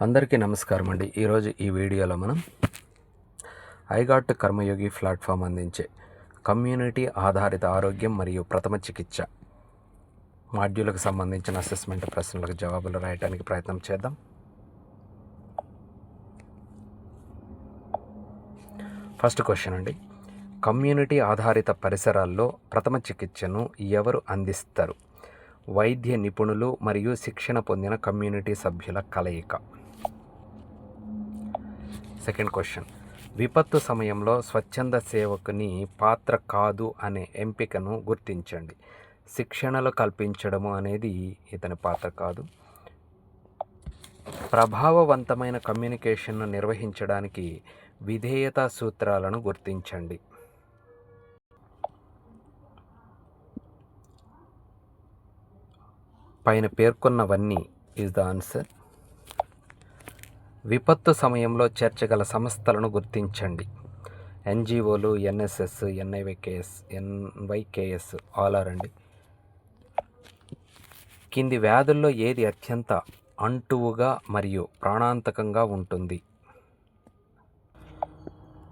అందరికీ నమస్కారం అండి. ఈరోజు ఈ వీడియోలో మనం ఐగాట్ కర్మయోగి ప్లాట్ఫామ్ అందించే కమ్యూనిటీ ఆధారిత ఆరోగ్యం మరియు ప్రథమ చికిత్స మాడ్యూల్కు సంబంధించిన అసెస్మెంట్ ప్రశ్నలకు జవాబులు రాయడానికి ప్రయత్నం చేద్దాం. ఫస్ట్ క్వశ్చన్ అండి. కమ్యూనిటీ ఆధారిత పరిసరాల్లో ప్రథమ చికిత్సను ఎవరు అందిస్తారు? వైద్య నిపుణులు మరియు శిక్షణ పొందిన కమ్యూనిటీ సభ్యుల కలయిక. సెకండ్ క్వశ్చన్ విపత్తు సమయంలో స్వచ్ఛంద సేవకుని పాత్ర కాదు అనే ఎంపికను గుర్తించండి. శిక్షణలు కల్పించడము అనేది ఇతని పాత్ర కాదు. ప్రభావవంతమైన కమ్యూనికేషన్ను నిర్వహించడానికి విధేయత సూత్రాలను గుర్తించండి. పైన పేర్కొన్నవన్నీ ఈజ్ ద ఆన్సర్ విపత్తు సమయంలో చేర్చగల సంస్థలను గుర్తించండి. ఎన్జిఓలు NSS NIYKS NYKS all are అండి. కింది వ్యాధుల్లో ఏది అత్యంత అంటువుగా మరియు ప్రాణాంతకంగా ఉంటుంది?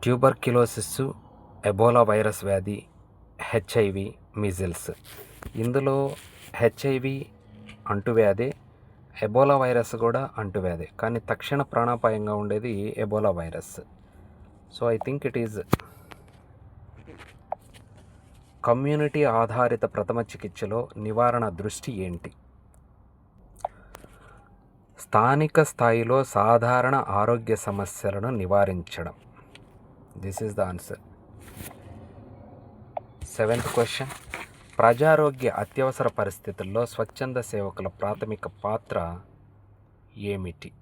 ట్యూబర్క్యులోసిస్ ఎబోలా వైరస్ వ్యాధి హెచ్ఐవి మిజిల్స్. ఇందులో హెచ్ఐవి అంటువ్యాధి ఎబోలా వైరస్ కూడా అంటువ్యాధి. కానీ తక్షణ ప్రాణాపాయంగా ఉండేది Ebola virus. So I think it is community ఆధారిత ప్రథమ చికిత్సలో నివారణ దృష్టి ఏంటి? స్థానిక స్థాయిలో సాధారణ ఆరోగ్య సమస్యలను నివారించడం. This is the answer seventh question ప్రజారోగ్య అత్యవసర పరిస్థితుల్లో స్వచ్ఛంద సేవకుల ప్రాథమిక పాత్ర ఏమిటి?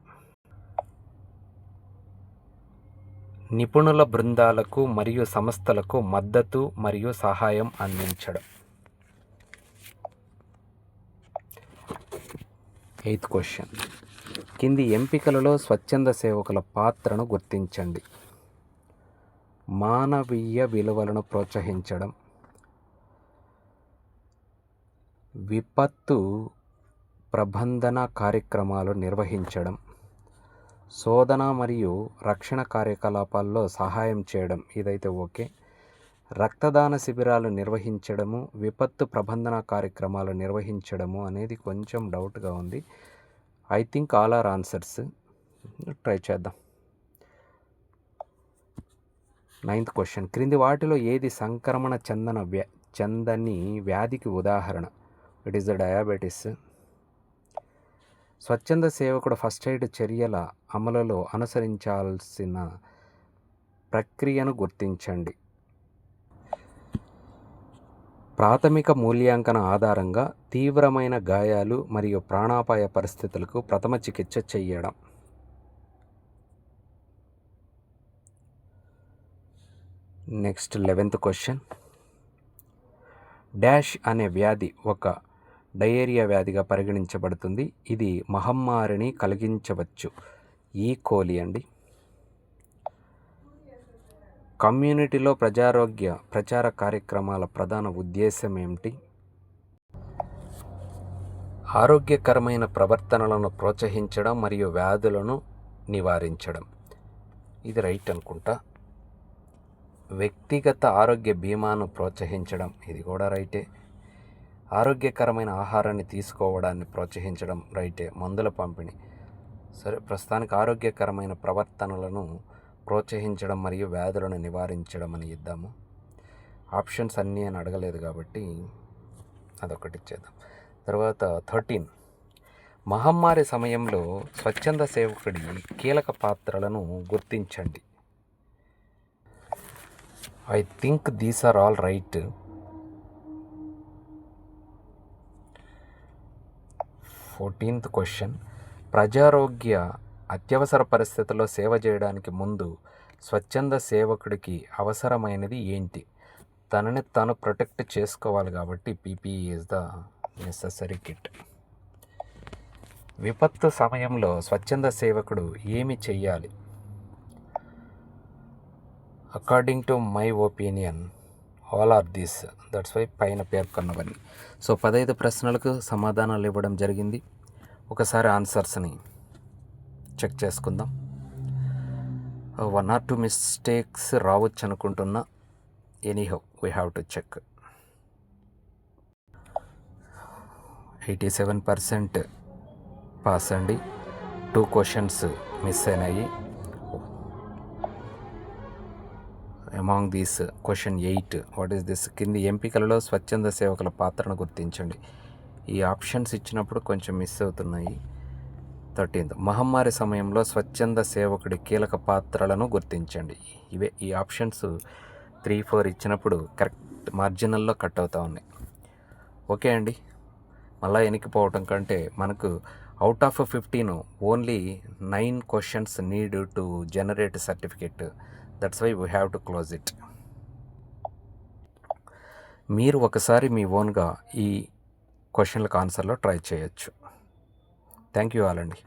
నిపుణుల బృందాలకు మరియు సంస్థలకు మద్దతు మరియు సహాయం అందించడం. Eighth question. కింది ఎంపికలలో స్వచ్ఛంద సేవకుల పాత్రను గుర్తించండి. మానవీయ విలువలను ప్రోత్సహించడం. విపత్తు ప్రబంధన కార్యక్రమాలు నిర్వహించడం శోధన మరియు రక్షణ కార్యకలాపాల్లో సహాయం చేయడం ఇదైతే ఓకే. రక్తదాన శిబిరాలు నిర్వహించడము విపత్తు ప్రబంధన కార్యక్రమాలు నిర్వహించడము అనేది కొంచెం డౌట్గా ఉంది. I think all are answers. Try చేద్దాం. Ninth question. క్రింది వాటిలో ఏది సంక్రమణ చెందన వ్యా చెందని వ్యాధికి ఉదాహరణ? ఇట్ ఈస్ ద డయాబెటీస్ స్వచ్ఛంద సేవకుడు ఫస్ట్ ఎయిడ్ చర్యల అమలులో అనుసరించాల్సిన ప్రక్రియను గుర్తించండి. ప్రాథమిక మూల్యాంకన ఆధారంగా తీవ్రమైన గాయాలు మరియు ప్రాణాపాయ పరిస్థితులకు ప్రథమ చికిత్స చేయడం. నెక్స్ట్ లెవెన్త్ క్వశ్చన్ డాష్ అనే వ్యాధి ఒక డయేరియా వ్యాధిగా పరిగణించబడుతుంది. ఇది మహమ్మారిని కలిగించవచ్చు. ఈ కోలి అండి. కమ్యూనిటీలో ప్రజారోగ్య ప్రచార కార్యక్రమాల ప్రధాన ఉద్దేశం ఏమిటి? ఆరోగ్యకరమైన ప్రవర్తనలను ప్రోత్సహించడం మరియు వ్యాధులను నివారించడం. ఇది రైట్ అనుకుంటా. వ్యక్తిగత ఆరోగ్య బీమాను ప్రోత్సహించడం. ఇది కూడా రైటే. ఆరోగ్యకరమైన ఆహారాన్ని తీసుకోవడాన్ని ప్రోత్సహించడం రైటే మందుల పంపిణీ. సరే ప్రస్తుతానికి ఆరోగ్యకరమైన ప్రవర్తనలను ప్రోత్సహించడం మరియు వ్యాధులను నివారించడం అని ఇద్దాము. ఆప్షన్స్ అన్నీ అని అడగలేదు కాబట్టి అదొకటి ఇచ్చేద్దాం. తర్వాత థర్టీన్. మహమ్మారి సమయంలో స్వచ్ఛంద సేవకుడి కీలక పాత్రలను గుర్తించండి. I think these are all right. Fourteenth question. ప్రజారోగ్య అత్యవసర పరిస్థితుల్లో సేవ చేయడానికి ముందు స్వచ్ఛంద సేవకుడికి అవసరమైనది ఏంటి? తనని తాను ప్రొటెక్ట్ చేసుకోవాలి కాబట్టి PPE is the necessary kit. విపత్తు సమయంలో స్వచ్ఛంద సేవకుడు ఏమి చెయ్యాలి? According to my opinion all are this that's why పైన పేర్కొన్నవన్నీ సో పదహైదు ప్రశ్నలకు సమాధానాలు ఇవ్వడం జరిగింది. ఒకసారి ఆన్సర్స్ని చెక్ చేసుకుందాం. వన్ ఆర్ టూ మిస్టేక్స్ రావచ్చు అనుకుంటున్నా. Anyhow we have to check eighty seven percent pass అండి. టూ క్వశ్చన్స్ మిస్ అయినాయి. Among these question eight what is this కింది ఎంపికలలో స్వచ్ఛంద సేవకుల పాత్రను గుర్తించండి. ఈ ఆప్షన్స్ ఇచ్చినప్పుడు కొంచెం మిస్ అవుతున్నాయి. థర్టీన్త్ మహమ్మారి సమయంలో స్వచ్ఛంద సేవకుడి కీలక పాత్రలను గుర్తించండి. ఇవే ఈ ఆప్షన్స్ త్రీ ఫోర్ ఇచ్చినప్పుడు కరెక్ట్ మార్జినల్లో కట్ అవుతూ ఉన్నాయి. ఓకే అండి. మళ్ళీ వెనక్కిపోవటం కంటే మనకు out of fifteen only nine questions need to generate certificate that's why we have to close it మీరు ఒకసారి మీ ఓన్గా ఈ క్వశ్చన్లకు ఆన్సర్లో ట్రై చేయొచ్చు. థ్యాంక్ యూ ఆల్ అండి